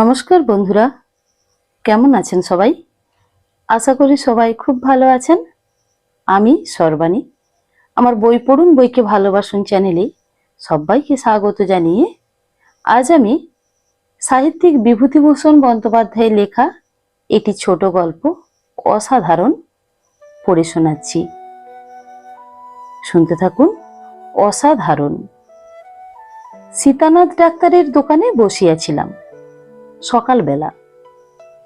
নমস্কার বন্ধুরা, কেমন আছেন সবাই? আশা করি সবাই খুব ভালো আছেন। আমি সর্বাণী। আমার বই পড়ুন, বইকে ভালোবাসুন চ্যানেলে সবাইকে স্বাগত জানিয়ে আজ আমি সাহিত্যিক বিভূতিভূষণ বন্দ্যোপাধ্যায়ের লেখা একটি ছোট গল্প, অসাধারণ, পড়ে শোনাচ্ছি। শুনতে থাকুন, অসাধারণ। সীতানাথ ডাক্তারের দোকানে বসিয়াছিলাম। সকালবেলা।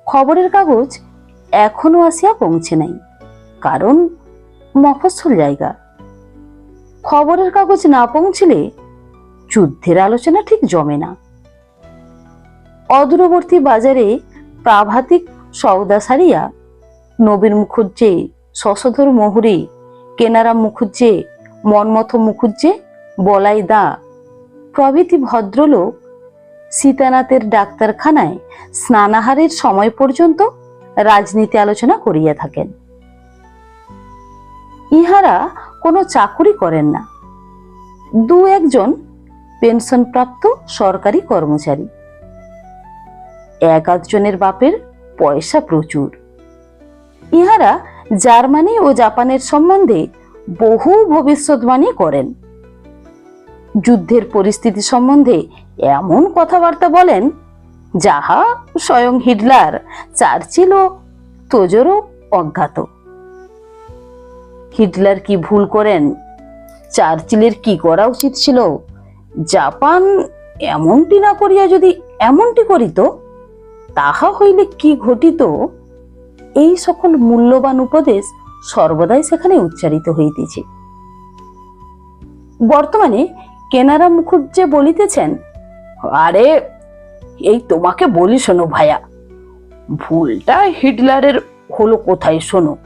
খবরের কাগজ এখনও আসিয়া পৌঁছে নাই, কারণ মফস্বল জায়গা। খবরের কাগজ না পৌঁছলে যুদ্ধের আলোচনা ঠিক জমে না। অদূরবর্তী বাজারে প্রাভাতিক সৌদা সারিয়া নবীন মুখুজ্জে শশধর মোহরে কেনারাম মুখুজ্জে, মনমথ মুখুজ্জে, বলাই দা প্রভৃতি ভদ্রলোক সীতানাথের ডাক্তারখানায় স্নানাহারের সময় পর্যন্ত রাজনীতি আলোচনা করিয়া থাকেন। ইহারা কোনো চাকুরি করেন না। দু একজন পেনশনপ্রাপ্ত সরকারি কর্মচারী। এক আধজনের বাপের পয়সা প্রচুর। ইহারা জার্মানি ও জাপানের সম্বন্ধে বহু ভবিষ্যৎবাণী করেন। যুদ্ধের পরিস্থিতি সম্বন্ধে এমন কথাবার্তা বলেন, যাহা স্বয়ং হিটলার চার্চিল তোজরও অজ্ঞাত। হিটলার কি ভুল করেন? চার্চিলের কি করা উচিত ছিল? জাপান এমনটি না করিয়া যদি এমনটি করিত, তাহা হইলে কি ঘটিত? এই সকল মূল্যবান উপদেশ সর্বদাই সেখানে উচ্চারিত হইতেছে। বর্তমানে কেনারা মুখুজ্জে বলিতেছেন আরে, এই তোমাকে বলি শোনো ভাইয়া, ভুলটা হিটলারের হলো কোথায় শোনো?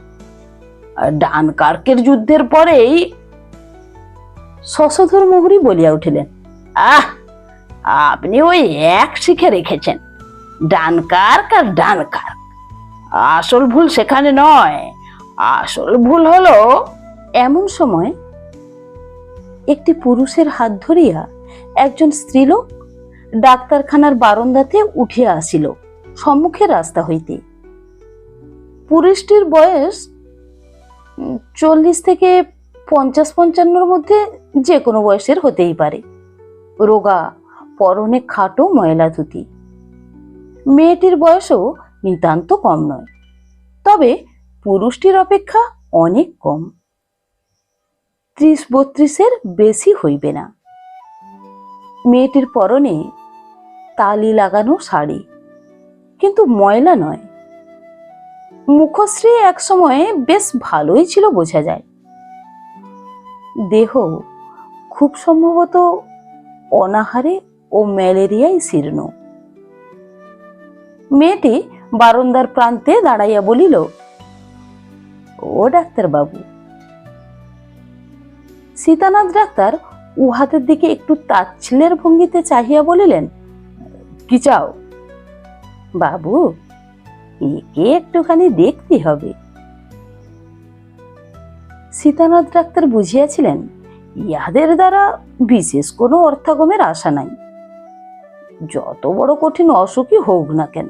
আর ডানকার্কের যুদ্ধের পরেই শশধর মোহরি বলিয়া উঠিলেন, আহ, আপনি ওই এক শিখে রেখেছেন, ডানকার্ক আর ডানকার্ক। আসল ভুল সেখানে নয়, আসল ভুল হলো এমন সময় একটি পুরুষের হাত ধরিয়া একজন স্ত্রীলোক ডাক্তারখানার বারান্দাতে উঠিয়া আসিল সম্মুখে রাস্তা হইতে। পুরুষটির বয়স চল্লিশ থেকে পঞ্চাশ পঞ্চান্নর মধ্যে যে কোনো বয়সের হতেই পারে। রোগা, পরনে খাটো ময়লা ধুতি। মেয়েটির বয়সও নিতান্ত কম নয়। তবে পুরুষটির অপেক্ষা অনেক কম। ত্রিশ বত্রিশের বেশি হইবে না। মেয়েটির পরনে তালি লাগানো শাড়ি। কিন্তু ময়লা নয়। মুখশ্রী একসময় বেশ ভালোই ছিল বোঝা যায়। দেহ খুব সম্ভবত অনাহারে ও ম্যালেরিয়ায় শীর্ণ। মেয়েটি বারান্দার প্রান্তে দাঁড়াইয়া বলিল, ও ডাক্তার বাবু সীতানাথ ডাক্তার উহাদের দিকে একটু তাচ্ছিলের ভঙ্গিতে চাহিয়া বলিলেন কি চাও? বাবু, একে একটুখানি দেখতে হবে। সীতানাথ ডাক্তার বুঝিয়াছিলেন, ইহাদের দ্বারা বিশেষ কোনো অর্থাগমের আশা নাই। যত বড় কঠিন অসুখই হোক না কেন,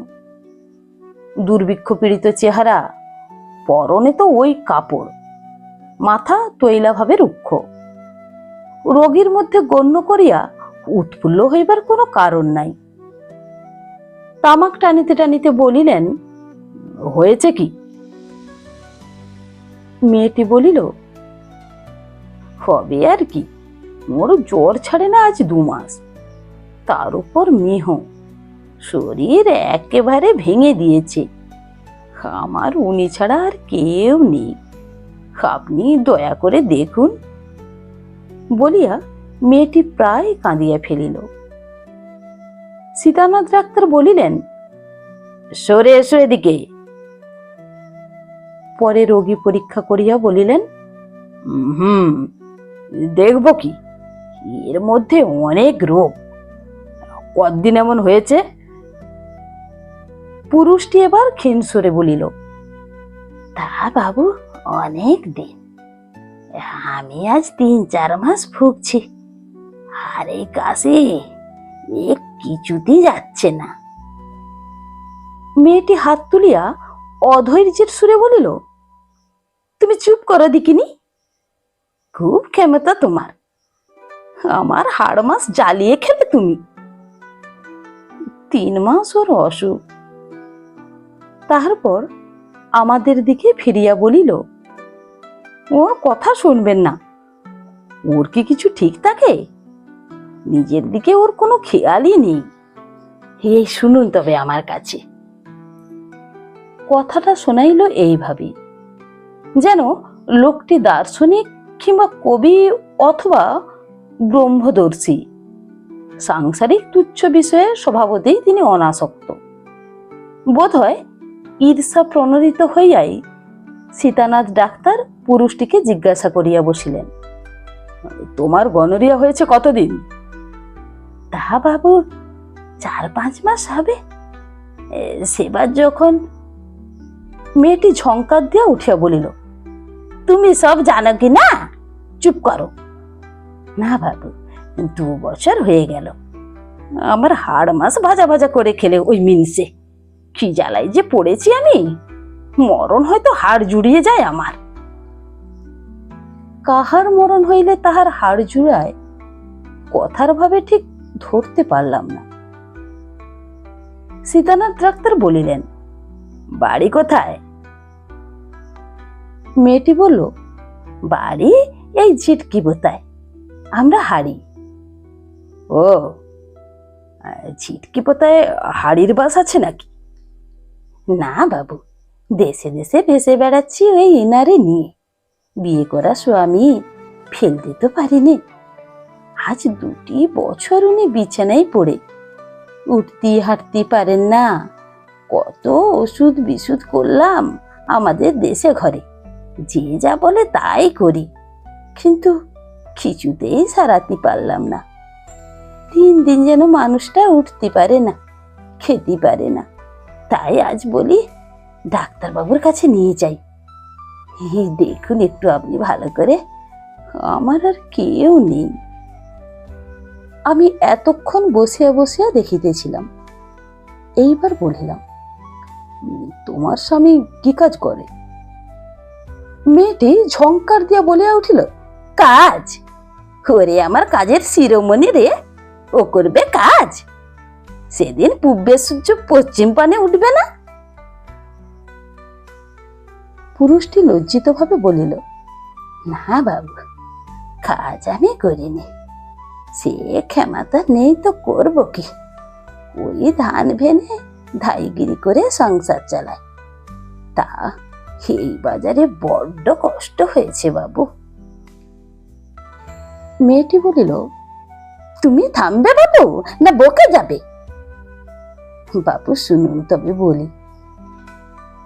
দুর্ভিক্ষ পীড়িত চেহারা, পরনে তো ওই কাপড়, মাথা তৈলাভাবে রুক্ষ। রোগীর মধ্যে গণ্য করিয়া উৎফুল্ল হইবার কোনো কারণ নাই। তামাক টানিতে টানিতে বলিলেন, হয়েছে কি? মেয়েটি বলিল হবে আর কি? মোর জ্বর ছাড়ে না আজ দু মাস। তার উপর মেহ। শরীর একেবারে ভেঙে দিয়েছে। আমার উনি ছাড়া আর কেউ নেই। আপনি দয়া করে দেখুন। বলিয়া মেয়েটি প্রায় কাঁদিয়া ফেলিল। সীতানাথ ডাক্তার বলিলেন, সরে এসো এদিকে। পরে রোগী পরীক্ষা করিয়া বলিলেন, হুম, দেখব কি, এর মধ্যে অনেক রোগ। কতদিন এমন হয়েছে? পুরুষটি এবার ক্ষীণসরে বলিল, তা বাবু, অনেক দিন। আমি আজ তিন চার মাস ভুগছি। আর এই কাশি কিছুতেই যাচ্ছে না। মেয়েটি হাত তুলিয়া অধৈর্যের সুরে বলিল, তুমি চুপ করো দিকিনি। খুব ক্ষমতা তোমার। আমার হাড় মাস জ্বালিয়ে খেলে তুমি। তিন মাস ওর অসুখ। তারপর আমাদের দিকে ফিরিয়া বলিল, ওর কথা শুনবেন না। ওর কি কিছু ঠিক থাকে? নিজের দিকে ওর কোনো খেয়ালই নেই। এই শুনুন তবে আমার কাছে। কথাটা শোনাইল এইভাবে যেন লোকটি দার্শনিক কিংবা কবি অথবা ব্রহ্মদর্শী, সাংসারিক তুচ্ছ বিষয়ে স্বভাবতেই তিনি অনাসক্ত। বোধ হয় ঈর্ষা প্রণোদিত হইয়াই সীতানাথ ডাক্তার পুরুষটিকে জিজ্ঞাসা করিয়া বসিলেন, তোমার গনরিয়া হয়েছে কতদিন? তা বাবু, চার পাঁচ মাস হবে। সেবার যখন মেয়েটি ঝঙ্কার দিয়া উঠিয়া বলিল, তুমি সব জানো কি না? চুপ করো। না বাবু, দু বছর হয়ে গেল। আমার হাড় মাস ভাজা ভাজা করে খেলে ওই মিনসে। কি জ্বালাই যে পড়েছি আমি? মরণ হয়তো হাড় জুড়িয়ে যায় আমার। কাহার মরণ হইলে তাহার হাড় জুড়ায়? কথার ভাবে ঠিক ধরতে পারলাম না। সীতানাথ ডাক্তার বলিলেন, বাড়ি কোথায়? মেয়েটি বলল, বাড়ি এই ঝিটকি বোতায়, আমরা হাড়ি। ও, ঝিটকি পোতায় হাড়ির বাস আছে নাকি? না বাবু, দেশে দেশে ভেসে বেড়াচ্ছি ওই ইনারে নিয়ে। বিয়ে করা স্বামী ফেলতে তো পারিনি। আজ দুটি বছর উনি বিছানায় পড়ে। উঠতে হাঁটতে পারেন না। কত ওষুধ বিশুধ করলাম আমাদের দেশে ঘরে। যে যা বলে তাই করি। কিন্তু কিছুতেই সারাতে পারলাম না। দিন দিন যেন মানুষটা উঠতে পারে না, খেতে পারে না। তাই আজ বলি ডাক্তারবাবুর কাছে নিয়ে যাই। দেখুন একটু আপনি ভালো করে। আমার আর কেউ নেই। আমি এতক্ষণ বসিয়া বসিয়া দেখিতেছিলাম। এইবার বলিলাম তোমার স্বামী কি কাজ করে? মেয়েটি ঝংকার দিয়া বলিয়া উঠিল, কাজ? ওরে আমার কাজের শিরোমণি রে, ও করবে কাজ? সেদিন পূর্বে সূর্য পশ্চিম পানে উঠবে না? পুরুষটি লজ্জিতভাবে বলিল, না বাবু, কাজ আমি করিনি। সে ক্ষমতা নেই তো করব কি? ওই ধান ভেনে ধাইগিরি করে সংসার চালায়। তা এই বাজারে বড্ড কষ্ট হয়েছে বাবু। মেয়েটি বলিল, তুমি থামবে বাবু না বকে যাবে? বাবু শুনুন তবে বলি,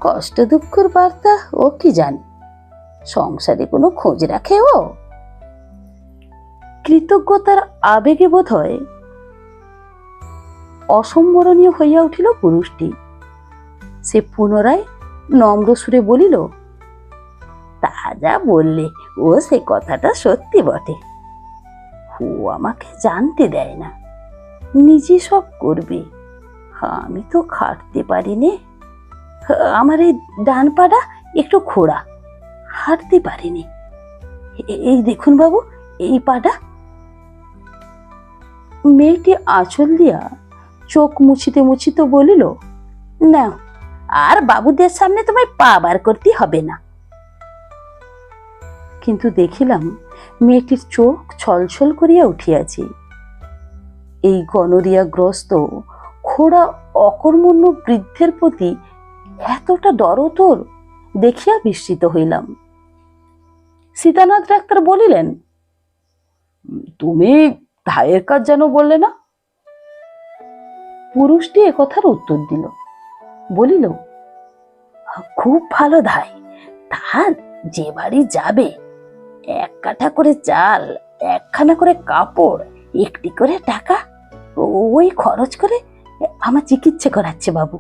কষ্ট দুঃখের বার্তা ও কি জানে? সংসারে কোনো খোঁজ রাখে ও? কৃতজ্ঞতার আবেগে বোধ হয় অসম্বরণীয় হইয়া উঠিল পুরুষটি। সে পুনরায় নম্র সুরে বলিল, তা যা বললে, ও সে কথাটা সত্যি বটে। ও আমাকে জানতে দেয় না, নিজে সব করবে। আমি তো খাটতে পারি পারিনি। আমার এই ডান পাটা একটু খোড়া, হাঁটতে পারিনি। এই দেখুন বাবু, এই পাটা মেয়েটি আঁচল দিয়া চোখ মুছিতে মুছিতে বলিল, না, আর বাবুদের সামনে তোমায় পা বার করতে হবে না। কিন্তু দেখিলাম মেয়েটির চোখ ছলছল করিয়া উঠিয়াছে। এই গনরিয়াগ্রস্ত খোড়া অকর্মণ্য বৃদ্ধের প্রতি এতটা দরতর দেখিয়া বিস্মিত হইলাম। সীতানাথ ডাক্তার বলিলেন, তুমি ধায়ের কাজ যেন বললে না? পুরুষটি একথার উত্তর দিল। বলিল, খুব ভালো ধাই। তার যে বাড়ি যাবে, এক কাঠা করে চাল, একখানা করে কাপড়, একটি করে টাকা, ওই খরচ করে আমার চিকিৎসা করাচ্ছে বাবু।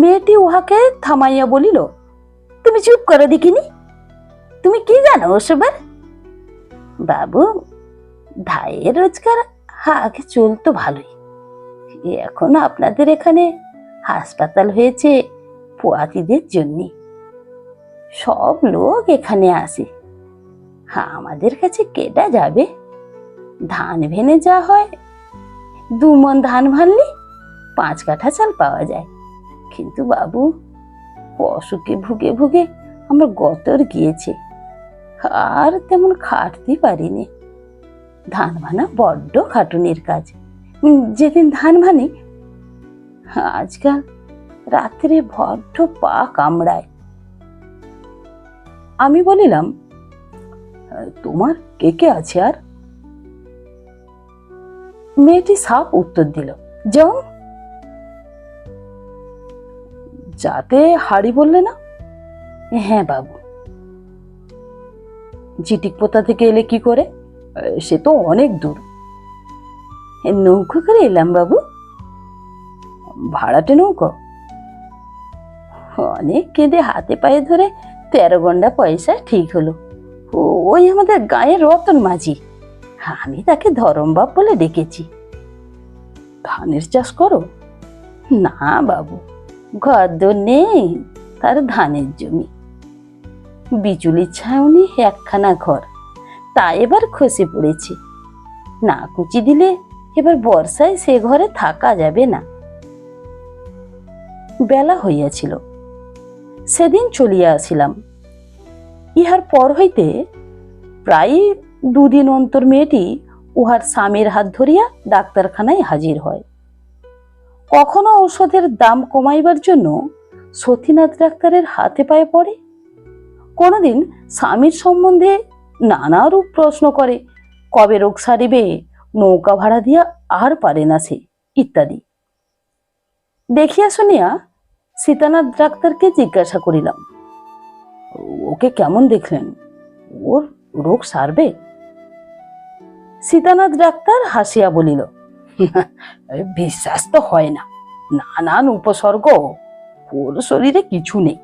মেয়েটি উহাকে থামাইয়া বলিল, তুমি চুপ করো দেখিনি? তুমি কি জানো ওসবের? বাবু ধায়ের রোজগার? আগে চলতো ভালোই। এখন আপনাদের এখানে হাসপাতাল হয়েছে পোয়াতিদের জন্যে। সব লোক এখানে আসে। আমাদের কাছে কেটা যাবে? ধান ভেনে যা হয়। দু মন ধান ভানলে পাঁচ কাঠা চাল পাওয়া যায়। কিন্তু বাবু, অসুখে ভুগে ভুগে আমার গতর গিয়েছে। আর তেমন খাটতে পারিনি। ধান ভানা বড্ড খাটুনির কাজ। যেদিন ধান ভানি আজকাল রাত্রে বড্ড পা কামড়ায়। আমি বলিলাম, তোমার কে কে আছে আর? মেয়েটি সাপ উত্তর দিল যেমন যাতে হাড়ি বললে না? হ্যাঁ বাবু। জিটিক পোতা থেকে এলে কি করে? সে তো অনেক দূর। নৌকো করে এলাম বাবু। ভাড়াটে নৌকো। অনেক কেঁদে হাতে পায়ে ধরে তেরো গন্ডা পয়সা ঠিক হলো। ওই আমাদের গায়ের রতন মাঝি। আমি তাকে ধরমবাব বলে ডেকেছি। ধানের চাষ করো? না বাবু ঘর দোর নেই, তার ধানের জমি। বিচুলির ছাউনি একখানা ঘর। তা এবার খসে পড়েছে। না কুচি দিলে এবার বর্ষায় সে ঘরে থাকা যাবে না। বেলা হইয়াছিল। সেদিন চলিয়া আসিলাম। ইহার পর হইতে প্রায় দুদিন অন্তর মেয়েটি উহার স্বামীর হাত ধরিয়া ডাক্তারখানায় হাজির হয়। কখনো ঔষধের দাম কমাইবার জন্য সতীনাথ ডাক্তারের হাতে পায়ে পড়ে। কোনোদিন স্বামীর সম্বন্ধে নানারূপ প্রশ্ন করে, কবে রোগ সারিবে? নৌকা ভাড়া দিয়া আর পারে না সে, ইত্যাদি। দেখিয়া শুনিয়া সীতানাথ ডাক্তারকে জিজ্ঞাসা করিলাম, ওকে কেমন দেখলেন? ওর রোগ সারবে? সীতানাথ ডাক্তার হাসিয়া বলিল, বিশ্বাস তো হয় না, নানান উপসর্গ, ওর শরীরে কিছু নেই।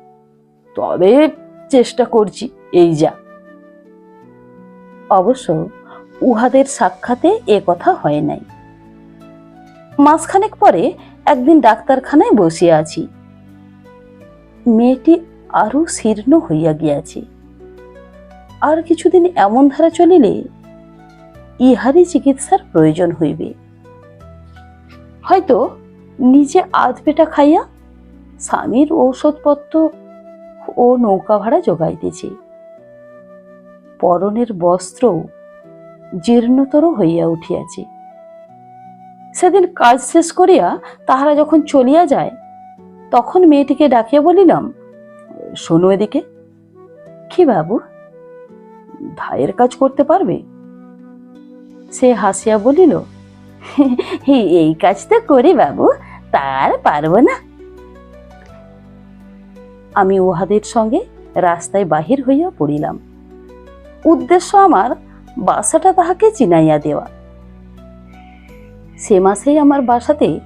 তবে চেষ্টা করছি, এই যা। অবশ্য উহাদের সাক্ষাতে এ কথা হয় নাই। মাসখানেক পরে একদিন ডাক্তারখানায় বসিয়া আছি। মেয়েটি আরও শীর্ণ হইয়া গিয়াছে। আর কিছুদিন এমন ধারা চলিলে ইহারই চিকিৎসার প্রয়োজন হইবে। হয়তো নিজে আধ পেটা খাইয়া স্বামীর ঔষধপত্র ও নৌকা ভাড়া যোগাইতেছে পরনের বস্ত্র জীর্ণতর হইয়া উঠিয়াছে। সেদিন কাজ শেষ করিয়া তাহারা যখন চলিয়া যায়, তখন মেয়েটিকে ডাকিয়া বলিলাম, শোনো এদিকে। কি বাবু? ধায়ের কাজ করতে পারবে? সে হাসিয়া বলিল এই কাজ তো করি বাবু, তার পারব না। আমি উহাদের সঙ্গে রাস্তায় বাহির হইয়া পড়িলাম। উদ্দেশ্য আমার বাসাটা তাহাকে চিনাইয়া দেওয়া। সে মাসেই আমার বাসাতে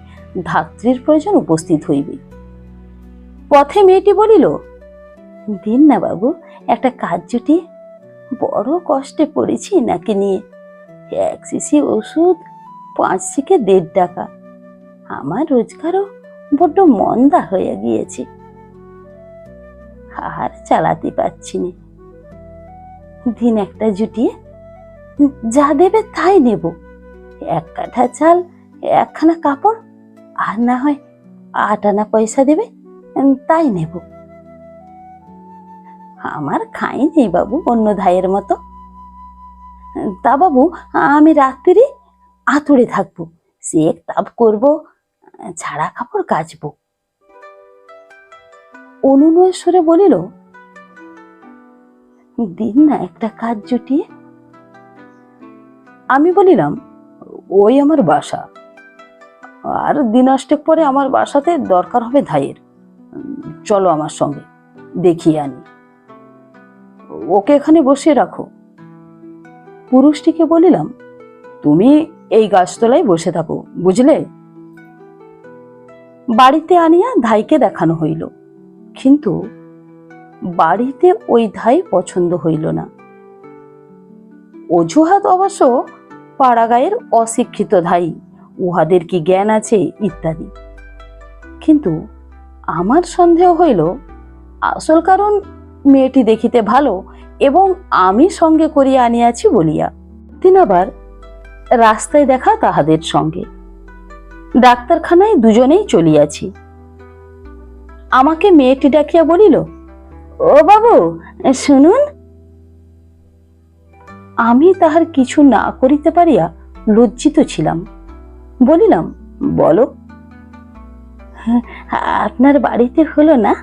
ধাত্রীর প্রয়োজন উপস্থিত হইবে। পথে মেয়েটি বলিল, দিন না বাবু, একটা কাজ জুটি বড় কষ্টে পড়েছি নাকি নিয়ে? এক শিশি ওষুধ, পাঁচ থেকে দেড় টাকা। আমার রোজগারও বড্ড মন্দা হয়ে গিয়েছে। আর চালাতে পারছি না। দিন একটা জুটিয়ে। যা দেবে তাই নেব। এক কাঠা চাল, একখানা কাপড়, আর না হয় আট আনা পয়সা দেবে, তাই নেব। আমার খাই নেই বাবু অন্য ধাইয়ের মতো। তা বাবু, আমি রাত্রি আতুড়ে থাকব। সে তাপ করব, ছাড়া কাপড় কাচবো। অনুনয় সুরে বলিল দিন না, একটা কাজ জুটিয়ে। আমি বলিলাম, ওই আমার বাসা। আর দিন অষ্টেক পরে আমার বাসাতে দরকার হবে ধাইয়ের। চলো আমার সঙ্গে, দেখিয়ে আনি। ওকে এখানে বসিয়ে রাখো। পুরুষটিকে বলিলাম, তুমি এই গাছতলায় বসে থাকো, বুঝলে? বাড়িতে আনিয়া ধাইকে দেখানো হইল। কিন্তু বাড়িতে ওই ধাই পছন্দ হইল না। অজুহাত অবশ্য পাড়াগায়ের অশিক্ষিত ধাই, উহাদের কি জ্ঞান আছে ইত্যাদি। কিন্তু আমার সন্দেহ হইল, আসল কারণ মেয়েটি দেখিতে ভালো এবং আমি সঙ্গে করিয়া আনিয়াছি বলিয়া। দিন আবার রাস্তায় দেখা তাহাদের সঙ্গে। ডাক্তারখানায় দুজনেই চলিয়াছি। আমাকে মেয়েটি ডাকিয়া বলিল ও বাবু শুনুন। আমি তাহার কিছু না করিতে পারিয়া লজ্জিত ছিলাম। বলিলাম বলো। "হ্যাঁ, আপনার বাড়িতে হলো না?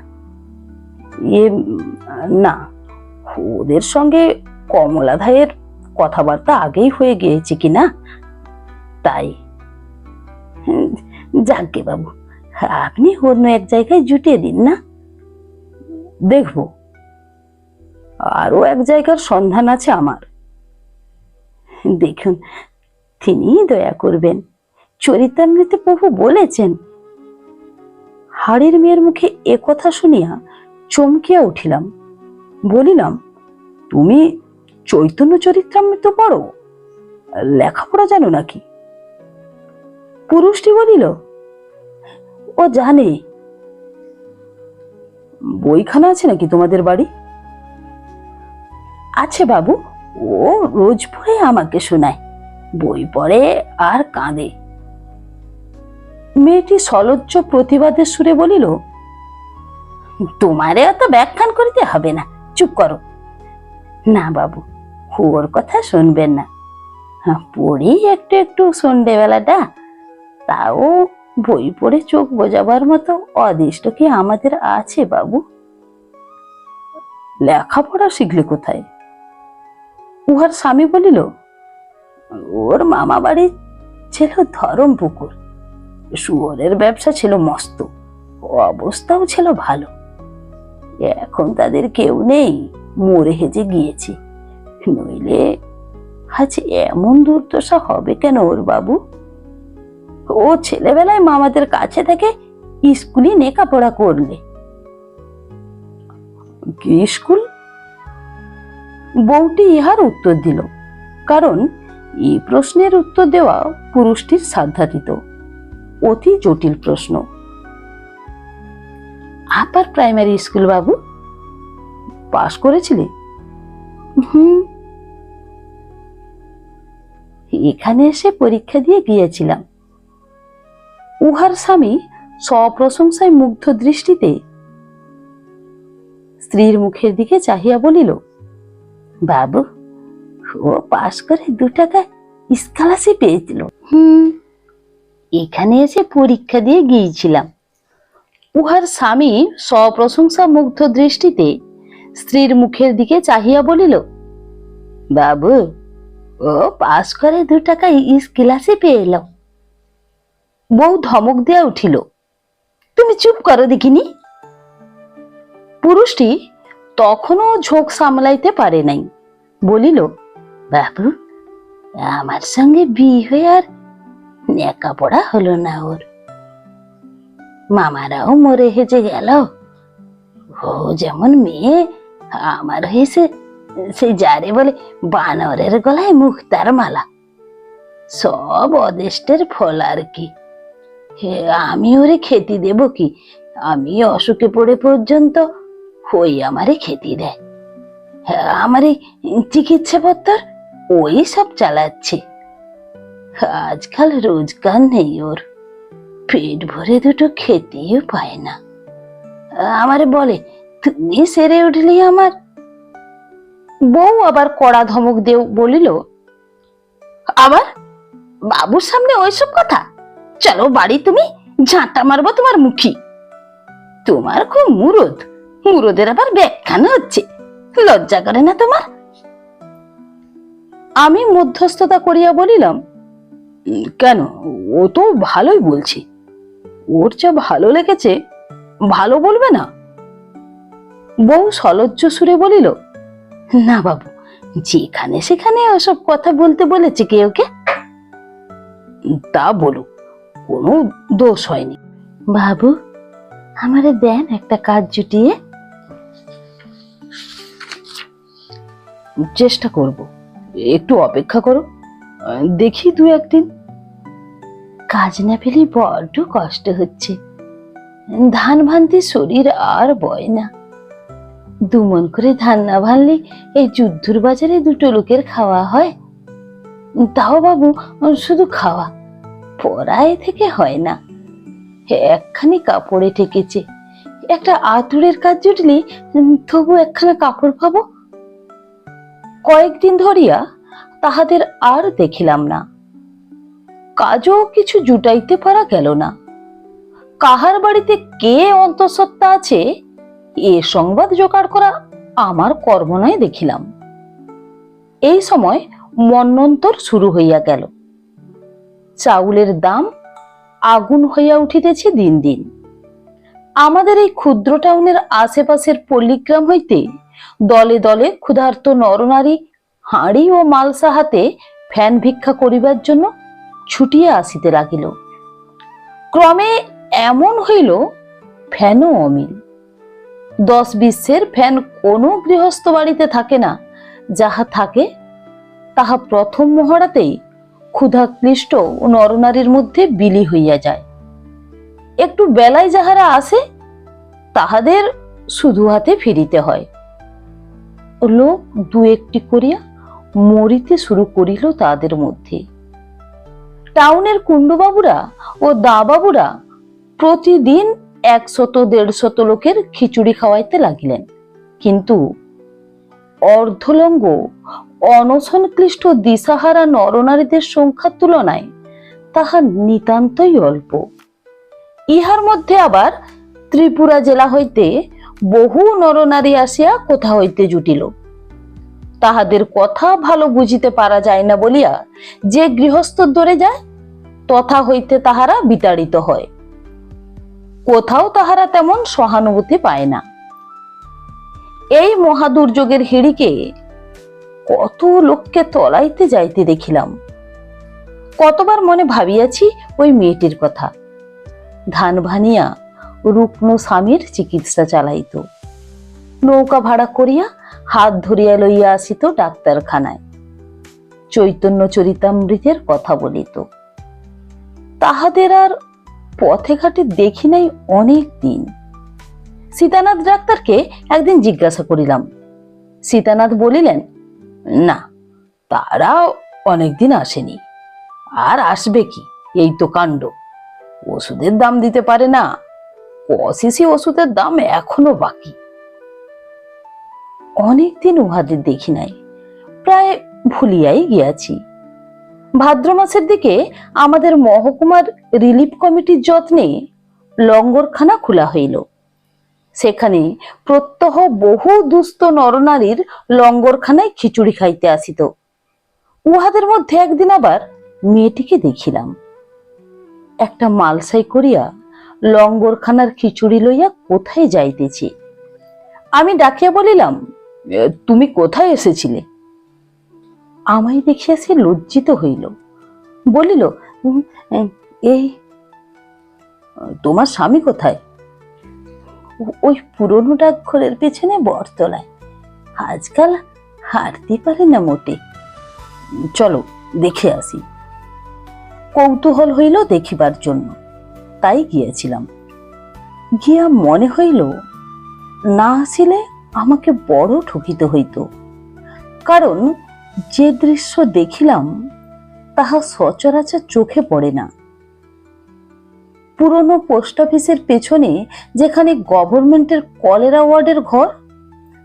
এ না ওদের সঙ্গে কমলা ধায়ের কথাবার্তা আগেই হয়ে গিয়েছে কি না? তাই। যাকগে বাবু আপনি অন্য এক জায়গায় জুটিয়ে দিন না। দেখব। আরও এক জায়গার সন্ধান আছে আমার। দেখুন, তিনি দয়া করবেন। চরিতামৃতে প্রভু বলেছেন, হাড়ের মেয়ের মুখে এ কথা শুনিয়া চমকিয়া উঠিলাম। বলিলাম, তুমি চৈতন্য চরিত্রামৃত পড়ো, লেখাপড়া জানো নাকি? পুরুষটি বলিল, ও জানে বইখানা আছে নাকি তোমাদের বাড়ি? আছে বাবু, ও রোজ পড়ে আমাকে শোনায়। বই পড়ে আর কাঁদে। মেয়েটি সলজ্জ প্রতিবাদের সুরে বলিল, তোমারে অত ব্যাখ্যান করিতে হবে না, চুপ করো। না বাবু, ওর কথা শুনবেন না। পড়ি একটু একটু সন্ধ্যেবেলাটা তাও বই পড়ে চোখ বোঝাবার মতো অদিষ্ট কি আমাদের আছে বাবু? লেখাপড়া শিখলে কোথায়? উহার স্বামী বলিল, ওর মামা বাড়ি ছিল ধরম পুকুর। শুয়োরের ব্যবসা ছিল মস্ত, অবস্থাও ছিল ভালো। এখন তাদের কেউ নেই, মরে হেজে গিয়েছে। নইলে আজ এমন দুর্দশা হবে কেন ওর বাবু? ও ছেলেবেলায় মামাদের কাছে থেকে স্কুলে লেখাপড়া করলে। স্কুল? বউটি ইহার উত্তর দিল, কারণ এই প্রশ্নের উত্তর দেওয়া পুরুষটির সাধ্যাতীত। অতি জটিল প্রশ্ন। আপার প্রাইমারি স্কুল বাবু, পাশ করেছিলে? হুম। এখানে এসে পরীক্ষা দিয়ে গিয়েছিলাম। উহার স্বামী সপ্রশংসায় মুগ্ধ দৃষ্টিতে স্ত্রীর মুখের দিকে চাহিয়া বলিল বাবু ও পাশ করে দু টাকা স্কলারশিপ পেয়েছিল। হুম। এখানে এসে পরীক্ষা দিয়ে গিয়েছিলাম। উহার স্বামী সপ্রশংসা মুগ্ধ দৃষ্টিতে স্ত্রীর মুখের দিকে চাহিয়া বলিল বাবু ও পাশ করে দু টাকা স্কলারশিপ পেয়ে এলো বউ ধমক দেয়া উঠিল। তুমি চুপ করো দেখিনি? পুরুষটি তখনও ঝোঁক সামলাইতে পারে নাই। বলিল, বাবু, আমার সঙ্গে বিয়ে হয়ে আর লেখাপড়া হলো না ওর। মামারাও মরে হেজে গেল। ও যেমন মেয়ে, আমার হয়েছে সেই যারে বলে বানরের গলায় মুক্তার মালা। সব অদেষ্টের ফল আর কি। আমি ওরে খেতি দেব কি? আমি অসুখে পড়ে পর্যন্ত ওই আমারে খেতি দেয়। আমার এই চিকিৎসাপত্র ওই সব চালাচ্ছে। আজকাল রোজগার নেই ওর। পেট ভরে দুটো খেতেও পায় না। আমারে বলে, তুমি সেরে উঠলি আমার? বউ আবার কড়া ধমক দেও বলিল, আবার? বাবুর সামনে ওইসব কথা? চলো বাড়ি তুমি, ঝাঁটা মারবো তোমার মুখি। তোমার খুব মুরদ, মুরদের আবার ব্যাখ্যানো হচ্ছে, লজ্জা করে না তোমার? আমি মধ্যস্থতা করিয়া বলিলাম কেন? ও তো ভালোই বলছে। ওর যা ভালো লেগেছে, ভালো বলবে না? বউ সলজ্জ সুরে বলিল, না বাবু, যেখানে সেখানে ওসব কথা বলতে বলেছে কে ওকে? তা বলুক কোনো দোষ হয়নি। বাবু আমারে দেন একটা কাজ জুটিয়ে। চেষ্টা করব। একটু অপেক্ষা করো। দেখি দু একদিন। কাজ না পেলে বড্ড কষ্ট হচ্ছে। ধান ভানতে শরীর আর বয় না। দুমন করে ধান না ভানলে এই যুদ্ধর বাজারে দুটো লোকের খাওয়া হয়। তাও বাবু শুধু খাওয়া। পড়ায় থেকে হয় না। একখানি কাপড়ে ঠেকেছে। একটা আতুরের কাজ জুটলে তবু একখানা কাপড় পাবো? কয়েকদিন ধরিয়া তাহাদের আর দেখিলাম না। কাজও কিছু জুটাইতে পারা গেল না। কাহার বাড়িতে কে অন্তঃসত্ত্বা আছে, এ সংবাদ জোগাড় করা আমার কর্ম নয় দেখিলাম। এই সময় মন্বন্তর শুরু হইয়া গেল। চাউলের দাম আগুন হইয়া উঠিতেছে দিন দিন। আমাদের এই ক্ষুদ্র টাউনের আশেপাশের পল্লীগ্রাম হইতে দলে দলে ক্ষুধার্ত নরনারী হাঁড়ি ও মালসা হাতে ফ্যান ভিক্ষা করিবার জন্য ছুটিয়া আসিতে লাগিল। ক্রমে এমন হইল, ফ্যানও অমিল। দশ বিশ্বের ফ্যান কোনো গৃহস্থ বাড়িতে থাকে না, যাহা থাকে, তাহা প্রথম মহড়াতেই ক্ষুধাক্লিষ্ট ও নরনারীর মধ্যে বিলি হইয়া যায়। একটু বেলায় যাহারা আসে, তাহাদের শুধু হাতে ফিরিতে হয়। লোক দু একটি করিয়া মরিতে শুরু করিল তাদের মধ্যে। টাউনের কুণ্ডবাবুরা ও দাবাবুরা প্রতিদিন একশত দেড়শত লোকের খিচুড়ি খাওয়াইতে লাগিলেন। কিন্তু অর্ধলঙ্গ, অনশনক্লিষ্ট দিশাহারা নরনারীদের সংখ্যার তুলনায় তাহা নিতান্তই অল্প। ইহার মধ্যে আবার ত্রিপুরা জেলা হইতে বহু নরনারী আসিয়া কোথা হইতে জুটিল? তাহাদের কথা ভালো বুঝিতে পারা যায় না বলিয়া যে গৃহস্থ ধরে যায়, তথা হইতে তাহারা বিতাড়িত হয়। কোথাও তাহারা তেমন সহানুভূতি পায় না। এই মহাদুর্যোগের হিড়িকে কত লোককে তলাইতে যাইতে দেখিলাম। কতবার মনে ভাবিয়াছি ওই মেয়েটির কথা। ধান ভানিয়া রুগ্ন স্বামীর চিকিৎসা চালাইত। নৌকা ভাড়া করিয়া হাত ধরিয়া লইয়া আসিত ডাক্তারখানায়। চৈতন্য চরিতামৃতের কথা বলিত। তাহাদের আর পথে ঘাটে দেখি নাই অনেক দিন। সীতানাথ ডাক্তারকে একদিন জিজ্ঞাসা করিলাম। সীতানাথ বলিলেন, না, তারা অনেকদিন আসেনি। আর আসবে কি? এই তো কাণ্ড। ওষুধের দাম দিতে পারে না। অশিসি ওষুধের দাম এখনও বাকি। অনেকদিন উহাদের দেখি নাই। প্রায় ভুলিয়াই গিয়াছি। ভাদ্র মাসের দিকে আমাদের মহকুমার রিলিফ কমিটির যত্নে লঙ্গরখানা খোলা হইল। সেখানে প্রত্যহ বহু দুস্থ নরনারীর লঙ্গরখানায় খিচুড়ি খাইতে আসিত। উহাদের মধ্যে একদিন আবার মেয়েটিকে দেখিলাম। একটা মালসাই করিয়া লঙ্গরখানার খিচুড়ি লইয়া কোথায় যাইতেছি? আমি ডাকিয়া বলিলাম তুমি কোথায় এসেছিলে? আমায় দেখিয়া সে লজ্জিত হইল। বলিল এই তোমার স্বামী কোথায়? "ও- ওই পুরনো ডাকঘরের পেছনে বটতলায় আজকাল হাঁটতে পারে না মোটে। চলো, দেখে আসি। কৌতূহল হইল দেখিবার জন্য। তাই গিয়েছিলাম। গিয়া মনে হইল, না আসিলে আমাকে বড় ঠকিত হইত। কারণ যে দৃশ্য দেখিলাম, তাহা সচরাচর চোখে পড়ে না। পুরনো পোস্ট অফিসের পেছনে যেখানে গভর্নমেন্টের কলেরা ওয়ার্ডের ঘর,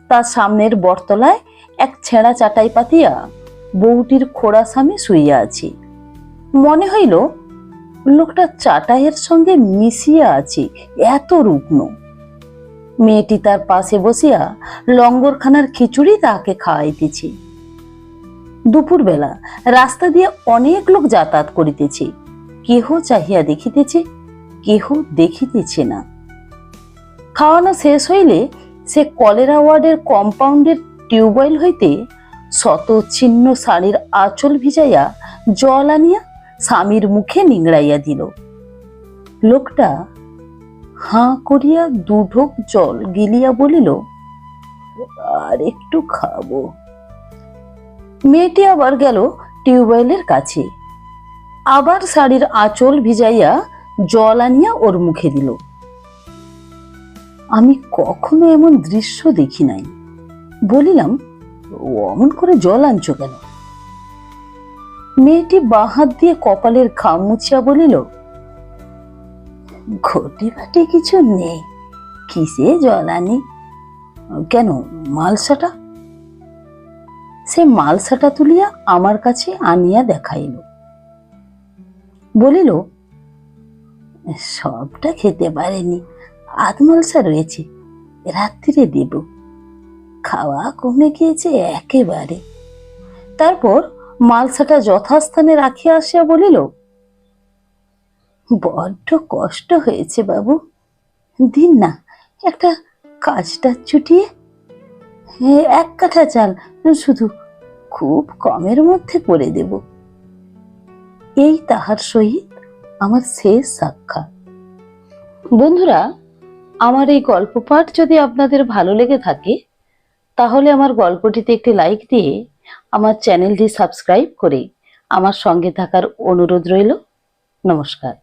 তার সামনের বটতলায় এক ছেঁড়া চাটাই পাতিয়া, বউটির খোড়া স্বামী শুইয়া আছে। মনে হইল, লোকটা চাটাইয়ের সঙ্গে মিশিয়া আছে, এত রুগ্ন। মেয়েটি তার পাশে বসিয়া লঙ্গরখানার খিচুড়ি তাকে খাওয়াইতেছে। দুপুরবেলা রাস্তা দিয়ে অনেক লোক যাতায়াত করিতেছে। কেহ চাহিয়া দেখিতেছে কেহ দেখিতেছে না। খাওয়ানো শেষ হইলে সে কলেরা ওয়ার্ডের কম্পাউন্ডের টিউবওয়েল হইতে শত ছিন্ন শাড়ির আঁচল ভিজাইয়া জল আনিয়া স্বামীর মুখে নিংড়াইয়া দিল। লোকটা হাঁ করিয়া দুঢোক জল গিলিয়া বলিল, আর একটু খাব। মেয়েটি আবার গেল টিউবওয়েলের কাছে। আবার শাড়ির আঁচল ভিজাইয়া জল আনিয়া ওর মুখে দিল। আমি কখনো এমন দৃশ্য দেখি নাই। বলিলাম, ও অমন করে জল আনছো কেন? মেয়েটি বাহাত দিয়ে কপালের ঘাম মুছিয়া বলিল ঘটি বাটি কিছু নেই। কিসে জল আনি? কেন, মালসাটা? সে মালসাটা তুলিয়া আমার কাছে আনিয়া দেখাইল। বলিল সবটা খেতে পারেনি। আধ মালসা রয়েছে। রাত্রিরে দেব। খাওয়া কমে গিয়েছে একেবারে। তারপর মালসাটা যথাস্থানে রাখিয়া আসিয়া বলিল, বড্ড কষ্ট হয়েছে বাবু। দিন না, একটা কাজটা ছুটিয়ে এক কাঠা চাল শুধু খুব কমের মধ্যে করে দেব। এই তাহার সহিত আমার শেষ সাক্ষাৎ বন্ধুরা, আমার এই গল্প পাঠ যদি আপনাদের ভালো লেগে থাকে, তাহলে আমার গল্পটিতে একটি লাইক দিয়ে আমার চ্যানেলটি সাবস্ক্রাইব করে আমার সঙ্গে থাকার অনুরোধ রইল। নমস্কার।